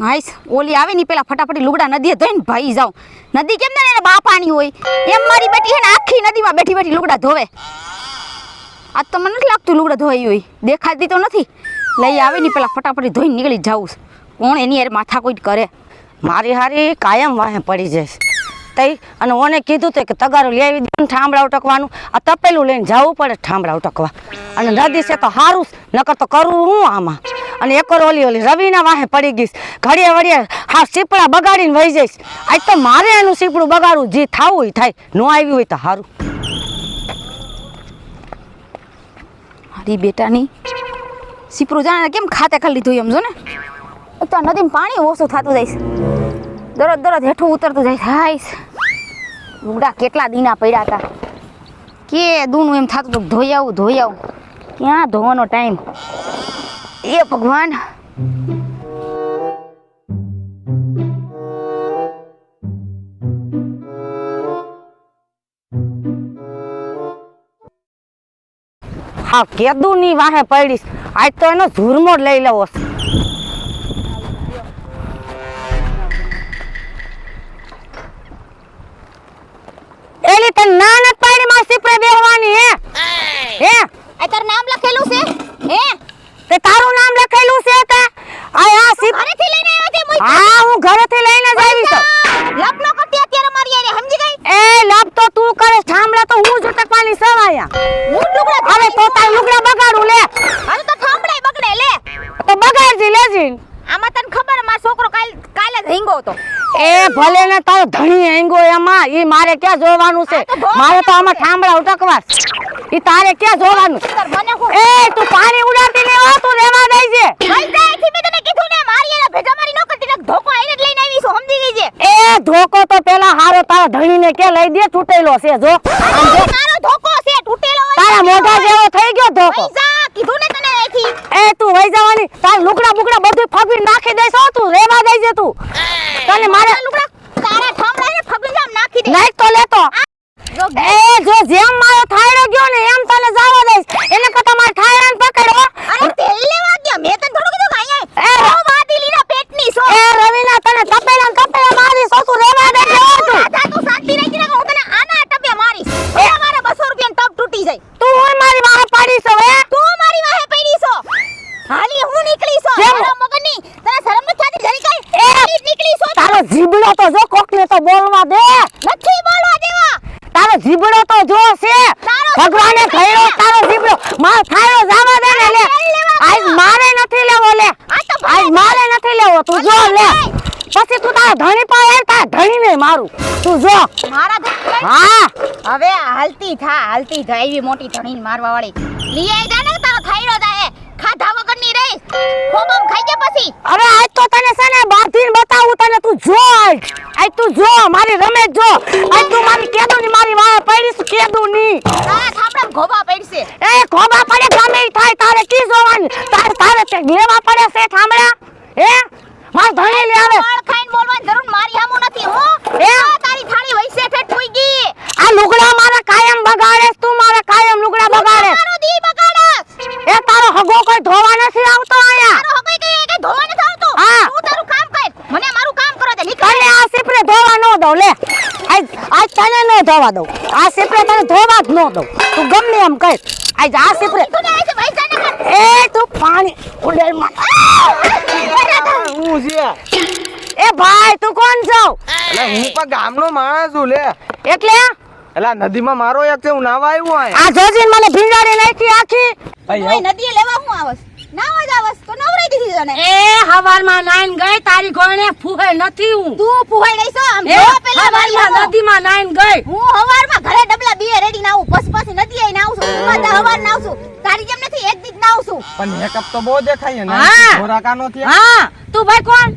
હાઈસ, ઓલી આવે ને પેલા ફટાફટી લુગડા નદીએ ધોઈને ભાઈ જાઉં નદી કેમ ને એને બાપાની હોય. એમ મારી બેટી હે ને આખી નદીમાં બેઠી બેઠી લુગડા ધોવે. આજ તો મને નથી લાગતું લુગડા ધોઈ હોય. દેખાતી તો નથી. લઈ આવે ને પેલા ફટાફટી ધોઈને નીકળી જાઉં કોણ એની યાર માથા કોઈ કરે? મારી હારી કાયમ વાહે પડી જઈશ. તઈ, અને ઓને કીધું તો કે તગારું લઈ આવી દે ઠામડા ઉટકવાનું. આ તપેલું લઈને જવું પડે ઠામડા ઉટકવા. અને નદી છે તો સારું નકર તો કરવું હું આમાં? અને એકર ઓલી ઓલી રવિના વાહે પડી ગઈશ. ઘડીએ વળીએ હા સીપડા બગાડીને વહી જઈશ. આજ તો મારે એનું સીપડું બગાડવું, જે થાવું હોય થાય. ન આવ્યું હોય તો સારું મારી બેટાની, સીપડું જાણે કેમ ખાતે ખાલી લીધું એમ જો ને? તો નદીમાં પાણી ઓછું થતું જઈશ દરરોજ દરરોજ હેઠું ઉતરતું જાય હાઈશ લુગડા કેટલા દીના પડ્યા હતા કે દૂનું એમ થતું હતું ધોઈ આવું ધોઈ આવું. ક્યાં ધોવાનો ટાઈમ એ ભગવાન હા કેદુની વાહે પડીશ આજ તો એનો ઝુરમો લઈ લેવો. એ ભલે ને તારો ધણી હેંગો એમાં ઈ મારે ક્યાં જોવાનું છે? મારે તો આમાં ઠામડા ઉટકવા ઈ તારે ક્યાં જોવાનું? એ તું પાણી ઉડાડતી ને હો તું રેવા દઈ છે. ભાઈ જાય મેં તને કીધું ને મારી એના ભેગા મારી નો કરતી. ને ધોકો આઈને જ લઈને આવી છું સમજી ગઈ છે? એ ધોકો તો પેલા હારો તારા ધણીને કે લઈ દે તૂટેલો છે જો. મારો ધોકો છે તારા મોઢા જેવો થઈ ગયો ધોકો. કીધું ને તને એ તું વઈ જવાની. તાર લુકડા બુગડા બધું ફગવી નાખી દેસો તું રેવા દઈ જે તું તને મારે તારા ઠમ લઈને ફગલી જામ નાખી દે. નાખ તો લેતો. એ જો જેમ મારો થાયડો ગયો ને એમ તને જવા દઈશ એને કરતા મારા થાયડાને પકડો અરે તેલ લેવા ગયા મેં તને થોડું કીધું કે એ અહીંયા ઓ વાદીલીના પેટની સો એ રવિના તને તપેલા ને તપેલા મારી સોતું રેવા દે જો તું રાધા તું શાંતિ રાખી રાખ હું તને આના ટપે મારીશ એ મારા 200 રૂપિયાનો ટપ તૂટી જાય તું હોય મારી વાહે પાડી છો હે તું મારી વાહે પડી છો હાલી હું નીકળી છો કેમ? મારા મગની તને શરમ નથી થતી જરી કાઈ એ! હાલી જ નીકળી છો તારો જીબડો તો જો કોકને તો બોલવા દે નથી બોલવા દેવા તારો જીબડો તો જો છે તારો ભગવાને જીબડો ઘડ્યો છે. તારો જીબડો માર ખાયો જાવા દે ને લે તેલ લેવા આજ મારે નથી લેવો લે આ તો ભલે આજ મારે નથી લેવો તું જો ભલે લે ભાઈ. પછી તું તારા ધણી પાસે આવ, તારા ધણીને મારું તું જો મારા ધણી હા હવે હાલતી થા હાલતી થા એવી મોટી ધણીને મારવા વાળી. લઈ આઈ જા ને તારો થાયડો જાહે ખાધા વગરની રે ખોબમ ખાઈ જા પછી. અરે આજ તો તને છે ને બાંધીને બતાવું તને તું જો આજ. તું જો મારી રમે જો. આજ તું મારી કેદુ ની મારી વાહે પડીશ કેદુ ની હા થાપડા ઘોબા પડશે એ ખોબા પડે ગમે થાય તારે કી જોવાનું? તારે તારે તે લેવા પડે છે થાંભળા હે? માર ધણી લે આવે. વાળ ખાઈને બોલવાની જરૂર મારી હામો નથી હો. એ? તારી થાળી વૈસે ઠેઠ પૂઈ ગઈ આ લુગડા મારા કાયમ બગાડેસ તું મારા કાયમ લુગડા બગાડે મારો દી બગાડસ એ તારો હગો કોઈ ધોવા નથી આવતો આયા તારો હકઈ કઈ કે ધોવા નથી આવતું હા. તું તારું કામ કર મને મારું કામ કરવા દે નીકળ તને આ સીપરે ધોવા ન દઉં લે આજ આજ તને ન ધોવા દઉં. આ સીપરે તને ધોવા જ ન દઉં. તું ગમે એમ કર. આજ આ સીપરે. એ તું પાણી ઉડેલમાં હું છે? એ ભાઈ તું કોણ છો? એટલે હું પણ ગામનો માણસ છું લે. એટલે? એટલે નદીમાં મારો એક છે હું નાવા આવ્યો આ જોજીન મને ભીંડાડી નાખી આખી. ભાઈ નદીએ લેવા હું આવસ ના જ આવસ તો નવરાઈ દીધી તને. એ હવારમાં નાઈન ગઈ તારી ગોણે ફૂહે નથી હું. તું પુહાઈ લઈશ આમ જો પેલા મારી હવારમાં હામું. નાઈન ગઈ. હું હવારમાં ઘરે ડબલા બીએ રેડી ના આવું. પછી પછી નદી આઈ ના આવું છું. હું હવાર ના આવું છું. તારી જેમ નથી એક દીક ના આવું છું. પણ મેકઅપ તો બહુ દેખાય ને. હા. થોરાકાનો થયા. હા. તું ભાઈ કોણ?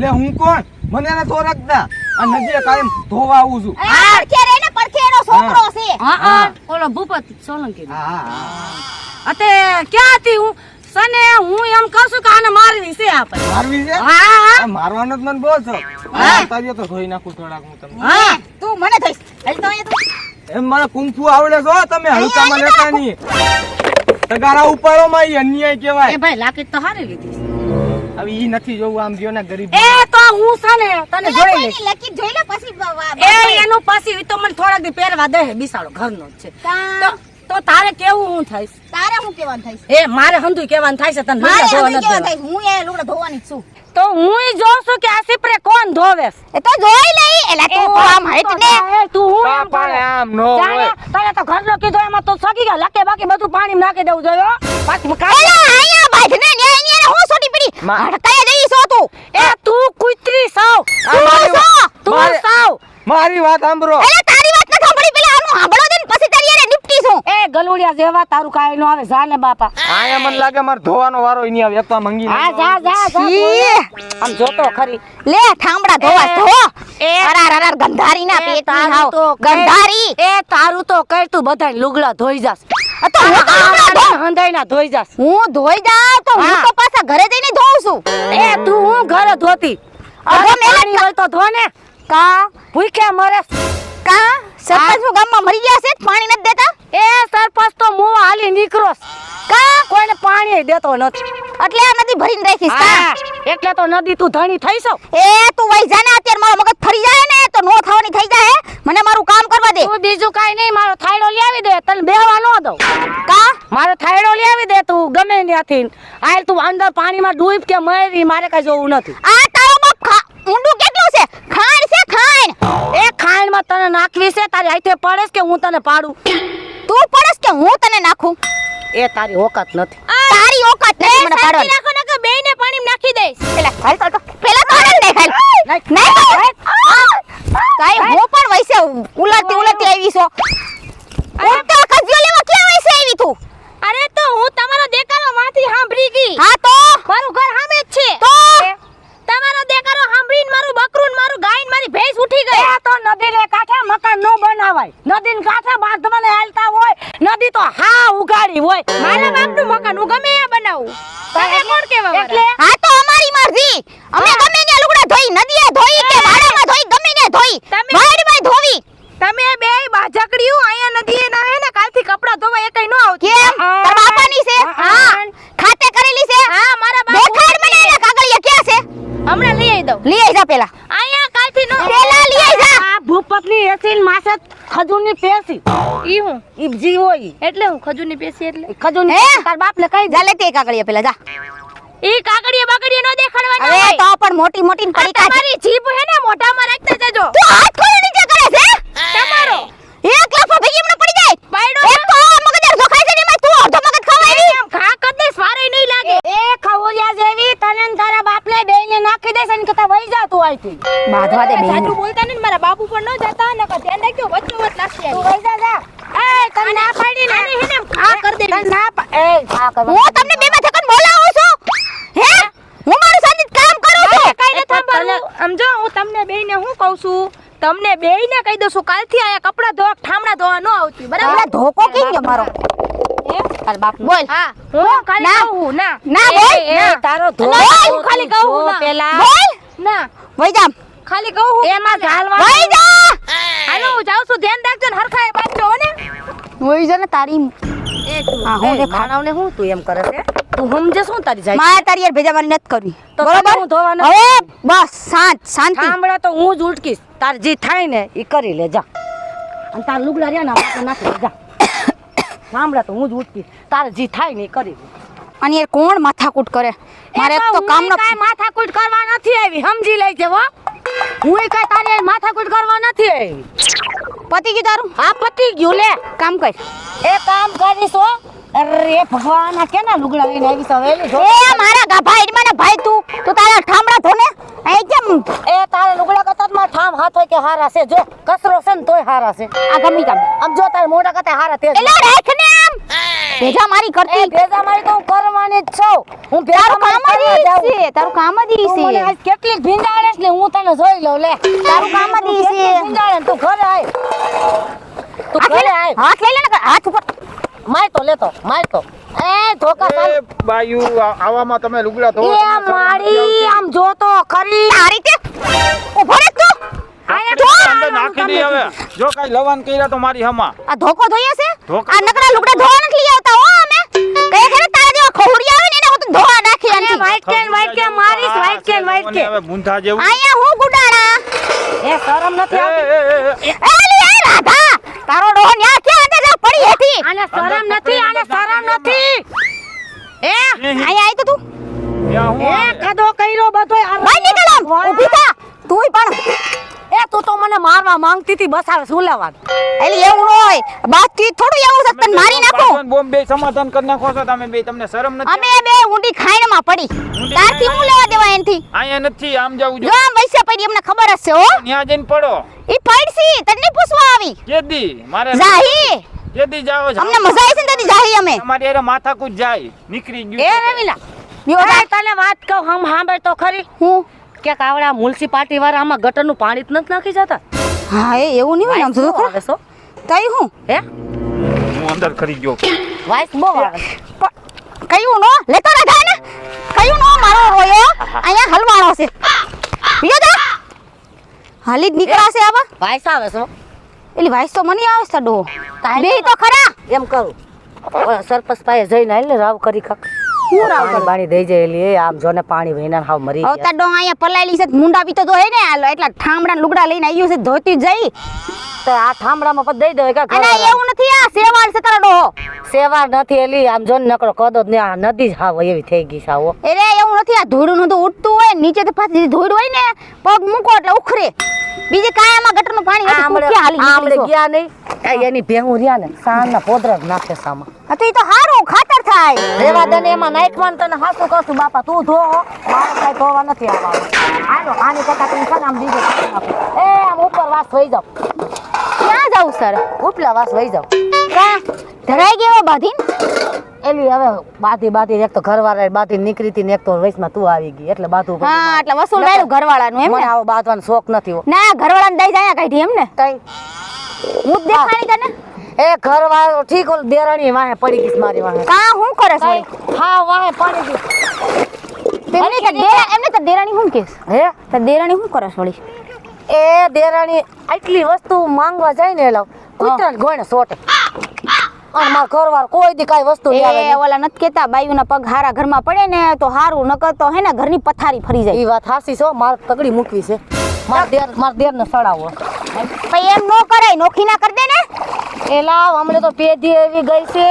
લે હું કોણ? મને એને થોરાક દા. આ નદીએ કાયમ ધોવા આવું છું. એ પડખે રે ને પડખે એનો છોકરો છે. હા હા. ઓલો ભૂપત સોલંકી હા હા, હા. અતે ક્યાં હતી હું? સને હું એમ કહું છું કે આને મારવી છે આપણે. મારવી છે? હા હા. મારવાનો જ મને બહુ છે હા. તારીઓ તો ધોઈ નાખું થોડાક હું તમને. હા. તું મને થઈશ હાલ તો અહીંયા તું. એમ મને કુંફુ આવડે છો તમે હલકામાં લેતા નહીં. તગારા ઉપાડો માં અન્યાય અન્યાય એ ભાઈ લાકડી તો હારી લીધી હવે ઈ નથી જોવું આમ જો ને ગરીબ એ તો હું સને તને જોઈ લઈશ. લકી જોઈ લે પછી એ એનું પાછી તો મને થોડાક દી પહેરવા દે બિસાડો ઘરનો જ છે. તો તો તારે કેવું હું થઈશ? તારે હું કેવાનું થઈશ? એ મારે હંધુ કેવાનું થાય છે તને મારે કેવાનું થાય હું એ લુગડા ધોવાની છું. તો હું જોઉં છું કે આ સિપરે કોણ ધોવે? એ તો જોઈ લઈ એલા તું આમ હટ ને તું હું આમ બાપા આમ નો હોય. તને તો ઘરનો કીધો એમાં તો સગી ગયા લકે બાકી બધું પાણી નાખી દેવું જોઈએ પાછી પાછું કાઢી એલા અહીંયા બાંધ ને અહીંયા હું સોટી પડી? હડકાય જઈ સો તું. એ તું કુતરી સાવ. મારી તું વાત- તું સાવ. મારી વાત સાંભળો. એલા તારી વાત ન સાંભળી. પેલા આનું સાંભળો દે ને પછી એ ગલુડિયા જેવા તારું કાંઈ નો આવે જાને બાપા. આયા મને લાગે માર ધોવાનો વારો ઈ આવે એક તો મંગી હા જા જા જા આમ જોતો ખરી. લે થાંભડા ધોવા ધો એ- અરાર અરાર ગંધારી ના એ પેટની તારું હાવ. તો ગંધારી? એ તારું તો કર તું બધા લુગડા ધોઈ જાસ તો હું તો લુગડા ધો હંધાઈ ના ધોઈ જાસ હું ધોઈ જા તો હું તો પાછા ઘરે જઈને ધોઉં છું. એ તું હું ઘરે ધોતી? અરે મેલા હોય તો ધો ને. કા? ભૂખ્યા મરે. કા? સરપંચનું ગામમાં મરી ગયા છે? પાણી નથી દેતા? એ સરપંચ તો મો હાલી નીકળો કા? કોઈને પાણી દેતો નથી. એટલે આ નદી ભરીને રાખીશ કા? એટલે તો નદી તું ધણી થઈ છો એ તું વઈ જાને અત્યારે મારો મગજ ફરી જાય ને તો નો થવાની થઈ જાય મને મારું કામ કરવા દે. તું બીજું કાઈ નહીં મારો થાયડો લઈ આવી દે તને બેહવા ન દઉં. કા? મારો થાયડો લઈ આવી દે તું ગમે ત્યાંથી. આય તું અંદર પાણીમાં ડૂબ કે મરી મારે કઈ જોવું નથી. આ તારો બાપ ઊંડું કેટલું છે? ખાણ છે ખાણ. એ ખાણમાં તને નાખવી છે તારી હાથે પડેસ કે હું તને પાડું? તું પડસ કે હું તને નાખું? એ તારી ઓકાત નથી. તારી ઓકાત નથી મને પાડવાની નાખો નાખો બેયને પાણી નાખી દઈશ પેલા હાલ તો તો પેલા તો આને દેખાય નહીં કાઈ હું પણ વૈસે ઉલાતી ઉલાતી આવી છો ઉલટા ખજિયો લેવા ક્યાં વૈસે આવી તું અરે તો હું તમારો દેકારો માંથી સાંભળી ગઈ હા તો મારું ઘર સામે જ છે તો તમારો દેકારો સાંભળીને મારું બકરું ને મારું ગાય ને મારી ભેંસ ઉઠી ગઈ એ તો નદી ને કાંઠે મકાન નો બનાવાય નદી ને કાંઠે બાંધવાને હાલતા હોય નદી તો હા ઉગાડી હોય. મારા બાપનું મકાન હું ગમે એ બનાવું. તમે કોણ કેવા એટલે? હા તો અમારી મરજી. અમે ગમે ત્યાં લુગડા ધોઈ નદીએ ધોઈ કે વાડામાં ધોઈ ગમે ત્યાં ધોઈ. તમે- વાડીમાં ધોવી. તમે બે બાજકડીઓ અહીંયા નદીએ ના હે ને કાલથી કપડા ધોવા એ કઈ નો આવતી. કેમ? તાર બાપાની છે? હા ખાતે કરેલી છે? હા મારા દેખાડ મને કાગળિયા ક્યાં છે? હમણાં લઈ આવી દઉં. લઈ આવી જા પેલા અહીંયા કાલથી નો પેલા લઈ આઈ જા આ ભૂપતની માસે ખજૂરની પેસી ઈ હું? ઈ જીવો ઈ. એટલે હું ખજૂરની પેસી એટલે? ખજૂરની તાર બાપ ને કહી જા લેતી કાગળિયા પેલા જા. ઈ કાકડીએ બાકડીએ નો દેખાડવાના હોય. તો પણ મોટી મોટી પડી છે. તમારી જીભ હે ને મોઢામાં રાખતા જજો. તું હાથ ખોલી નીચે કરે છે તમારો. એક લાફો ભેગી મને પડી જાય. પાડો એક તો આ મગજ અડધો ખાય છે ને એમાં તું અડધો મગજ ખવાય એમ ઘા કર દે સ્વારે નહીં લાગે એ ખવોલિયા જેવી તને ને તારા બાપને બેયને નાખી દેશે ને કતા વહી જા તું અહીંથી બાંધવા દે બેન સાચું બોલતા નહીં મારા બાપુ પણ ન જાતા ને કે ધ્યાન રાખજો વચ્ચે વચ્ચ નાખી તું આવી. જા જા. એ તને ના પાડી ને. હે ને ઘા કર તને ના એ ઘા કરવા હું તમને બે બે થકન બોલાવું છું. હે? હું? મારું સાનિત કામ કરું છું. કઈ એ નથી સમજો હું તમને બેયને હું કહું છું? તમને બેયને કહી દઉં છું કાલથી આયા કપડા ધોવા ઠામડા ધોવા ન આવતી બરાબર? ધોકો કેમ ગયો મારો? તારા બાપ બોલ. હા. હું ખાલી કહું ના. ના બોલ. એ, તારો ધો હું ખાલી કહું ના. પેલા. બોલ. ના. વઈ જા ખાલી કહું હું. એમાં ઝાલવા વઈ જા હાલો હું જાઉં છું. ધ્યાન રાખજો ને બાંધજો ને વઈ જા ને. તારી એ તું હા, હું એ, હું તું એમ કરે છે? તું સમજે શું તારી જાય મારે તારી યાર ભેજા મારી કરવી. બરોબર? હું ધોવા હવે બસ શાંત શાંતિ. સાંભળે તો હું જ ઉલટકીશ. તાર જે થાય ને એ કરી લે જા અને તાર લુગડા રહ્યા ને નાખી જા સાંભળે તો હું જ ઉઠતી. તારે જી થાય ને કરી અને એ કોણ માથાકૂટ કરે? મારે એક તો કામ કાઈ માથાકૂટ કરવા નથી આવી સમજી લેજે હો. હું કાઈ તારે માથાકૂટ કરવા નથી આવી. પતિ ગયું તારું? આ પતી ગયું લે. કામ કર. એ કામ કરીશ હો. અરે ભગવાન આ કેના લુગડા લઈને આવી સવેલી જો. એ મારા ગાભા ઈડમાને ભાઈ તું. તું તારા ઠામડા ધોને એ કેમ? એ તારે લુગડા કરતા માં ઠામ હાથ હોય કે હારા છે. જો કસરો છે ને તોય હારા છે. આ ગમી કામ આમ જો તારે મોઢા કરતા હારા તેજ એલા રાખ ને આમ. ભેજા મારી કરતી. ભેજા મારી તો હું કરવાની જ છું. હું ભેજા તારું કામ. છે. તારું કામ જ ઈ તું મને આજ કેટલીક ભીંડાડેસ ને હું તને જોઈ લઉં. લે. તારું કામ જ ઈ છે. ભીંડાડે તું ઘરે આય. તું ઘરે આય. હાથ લઈ લે ને. હાથ ઉપર. માર તો લેતો માર તો. એ ધોકા એ બાયુ આ- આવામાં તમે લુગડા ધો એ મારી આમ જો તો ખરી. આ રીતે? ઊભો રે તું. નાખી દઈ હવે. જો કઈ લવાન કર્યા તો મારી હમા. આ ધોકો ધોઈએ છે? આ નકરા લુગડા ધોવા નથી લઈ આવતા હો અમે. કઈ ખરે? તારા જેવા ખોડિયા આવે ને એને હું તો ધોવા નાખી આની વાઈટ માઈક કે ને white કે મારીશ, વાઈટ કે ને કે. હવે મુંધા જેવું. આયા હું ગુડાડા એ શરમ નથી આવતી? એ, રાધા. તારો ડોહો ન્યા જા પડી હતી. આને શરમ નથી આને શરમ નથી. એ આય આય તો તું. એ કદો કઈરો બધો ભાઈ નીકળ. આમ ઊભી થા. તુંય પણ. એ તું તો મને મારવા માંગતી હતી બસ આવે સુલાવા એટલે એવું ન હોય. બાકી થોડું એવું છે તને મારી નાખો. બોમ્બે સમાધાન કરી નાખો છો તમે બે. તમને શરમ નથી અમે બે ઊંડી ખાઈણમાં પડી. તારથી હું લેવા દેવા એનથી? અહીંયા નથી આમ જવું જો આમ વૈસે પડી અમને ખબર હશે છે હો. ત્યાં જઈને પડો. ઈ પડસી તને પૂછવા આવી. કેદી? મારે જાહી. કેદી જાઓ છો. અમને મજા આવી છે ને તેથી જાહી અમે. તમારી માથા કુદ જાય. નીકળી ગયું એ રમીલા જા. તને વાત કહું હમ સાંભળ તો ખરી. હું? કે આવડા મ્યુનિસિપાલિટી વાળા આમાં ગટરનું પાણી જ નથી નાખી જતા? હા એ એવું નહીં હોય આમ જો આવે છો તઈ હું? હે? હું અંદર ખરી ગયો. વાઇસ બહુ કયું નો? લેતો રાધા ને. કયું નો? મારો રોયો. અહીંયા હલવાળો છે. લ્યો જા. હાલી જ નીકળાશે આવા વાઇસ આવે છો એલી વાઈસ તો મને આવે સડો ડો. બે તો ખરા. એમ કરું. ઓલા સરપંચ પાસે જઈને આવીને રાવ કરી ખાક. હું રાવ કરી? પાણી દઈ જાય એલી આમ જોને પાણી વહીને હાવ મરી ગયા. અવતાર ડો અહીંયા પલાયેલી છે મુંડા બી તો હે ને આલો એટલા ઠામડા લુગડા લઈને આવ્યું છે ધોતી જઈ. તો આ ઠામડામાં પછી દઈ દે કે અને એવું નથી આ સેવાળ છે તારો ડોહો સેવા નથી એલી આમ જોને નકરો કદો ને આ નદી જ હાવ એવી થઈ ગઈ છે આવો. અરે એવું નથી આ ધોળું નતું ઉઠતું હોય નીચે તો પાછી ધોળ હોય ને પગ મૂકો એટલે ઉખરે. બીજે કાંઈ આમાં ગટરનું પાણી હોય તો હાલી આમળે ગયા નહીં. એ એની ભેહું રહ્યા ને સાંજના પોદરા જ નાખે સામા હા તો ઈ તો હારું ખાતર થાય. રેવા દે ને એમાં નાખવાનું તને હાસું કશું બાપા તું ધો મારે કાંઈ ધોવા નથી આવવાનું. આનો આની કરતા તું છે ને આમ બીજે એ આમ ઉપર વાસ થઈ જાવ. ક્યાં જાવ સર? ઉપલા વાસ વહી જાવ. કા? ધરાઈ ગયો બાધીન? એલી હવે બાતી બાતી એક તો ઘરવાળા બાતી નીકળી હતી ને એક તો વૈશમાં તું આવી ગઈ એટલે બાથું હા એટલે વસૂલ ડાયરું ઘરવાળાનું એમ ને? આવો બાતવાનો શોખ નથી હો. ના ઘરવાળાને દઈ જાય કાઢી એમ ને? કઈ? હું દેખાણી તને? એ ઘરવાળો ઠીક ઓલ દેરાણી વાહે પડી ગઈ મારી વાહે. કા હું કરે છે? હા વાહે પડી ગઈ. એમને તો ડેરા એમને તો દેરાણી હું કેસ હે? તો દેરાણી શું કરે છે વળી? એ દેરાણી આટલી વસ્તુ માંગવા જાય ને એલા કુતરા ગોણે સોટે. અને મારા ઘરવાર કોઈ દી કાઈ વસ્તુ લઈ આવે એ ઓલા નથી કેતા બાયુના પગ હારા ઘરમાં પડે ને તો હારું નકર તો હે ને ઘરની પથારી ફરી જાય. એ વાત હાસી છો મારે તગડી મૂકવી છે. મારા દેર મારા દેરને સડાવો. પછી એમ નો કરાય નોખી ના કરી દે ને. એલા હમણે તો પેઢી એવી ગઈ છે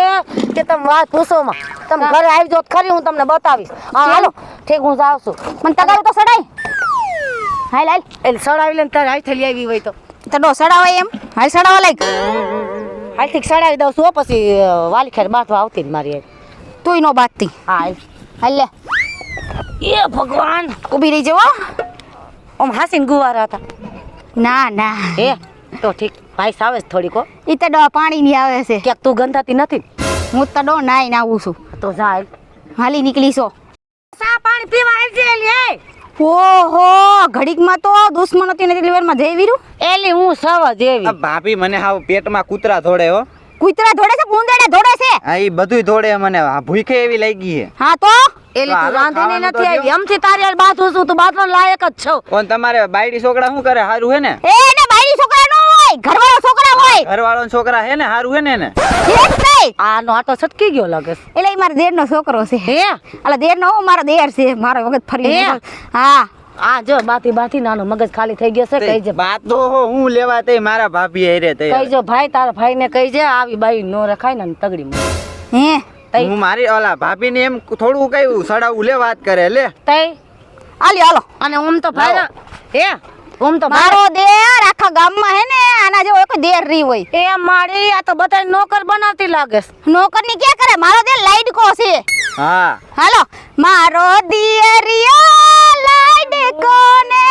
કે તમે વાત પૂછો માં. તમે ઘરે આવી તો ખરી હું તમને બતાવીશ. હા હાલો ઠીક હું જાઉં છું. મને તગારું તો સડાય. હાલ હાલ. એટલે સડાવી લઈને તારે હાથે લઈ આવી હોય તો. તો સડાવાય એમ. હાલ સડાવા લાઈક. હાલ ઠીક સડાવી દઉં છું પછી વાલી ખેર બાથવા આવતી જ મારી તું તુંય નો બાતતી હા હાલ. હાલ લે. એ ભગવાન! ઊભી રહી જવો આમ હાસીને ગુવારા હતા. ના ના. એ તો ઠીક. ભાઈ આવે છે થોડીક એ તો ડો પાણી ની આવે છે. ક્યાંક તું ગંધાતી નથી હું તો ડો નાઈ ને આવું છું. તો જા હાલ. હાલી નીકળી છો સા પાણી પીવા આવજે એલી ઓહો ઘડીકમાં તો દુશ્મન હતી નથી લીવરમાં જઈ વીરું એલી હું સવ જેવી. ભાભી મને હાવ પેટમાં કૂતરા ધોડે હો. કૂતરા ધોડે છે ભૂંદેડા ધોડે છે? આ ઈ બધુંય ધોડે મને. આ ભૂખે એવી લાગી છે હા તો? એલી તો રાંધીને નથી આવી. એમથી તારી હારે બાથું છું તું બાથવા લાયક જ છો. કોણ તમારે બાયડી છોકરા શું કરે? હારું હે ને? એ ને બાયડી છોકરા નો હોય ઘરવાળો છોકરા હોય. ઘરવાળો છોકરા હે ને? હારું હે ને એને? એ! આ આનો છટકી ગયો લાગે છે. એટલે ઈ મારા દેરનો છોકરો છે. હે? એટલે દેરનો હું મારો દેર છે. મારો વખત ફરી હા? આ જો બાતી બાતી નાનો મગજ ખાલી થઈ ગયો છે કઈ જે વાત તો હું લેવા તે મારા ભાભી હેરે તે કઈ જો ભાઈ તારા ભાઈ ને કઈ જે આવી બાઈ નો રખાય ને તગડી મૂકે. હે? તઈ. હું મારી ઓલા ભાભી ને એમ થોડું કયું સડાવું લે વાત કરે લે. તઈ. આલી હાલો. અને ઓમ તો ભાઈ હે? ઓમ તો મારો દેર આખા ગામમાં હે ને આના જેવો એક દેર રી હોય. એ મારી આ તો બધા નોકર બનાવતી લાગે નોકરની ક્યાં કરે? મારો દેહ લાઈટ કો છે. હા. હાલો. મારો દિયરિયો લાઈટ ને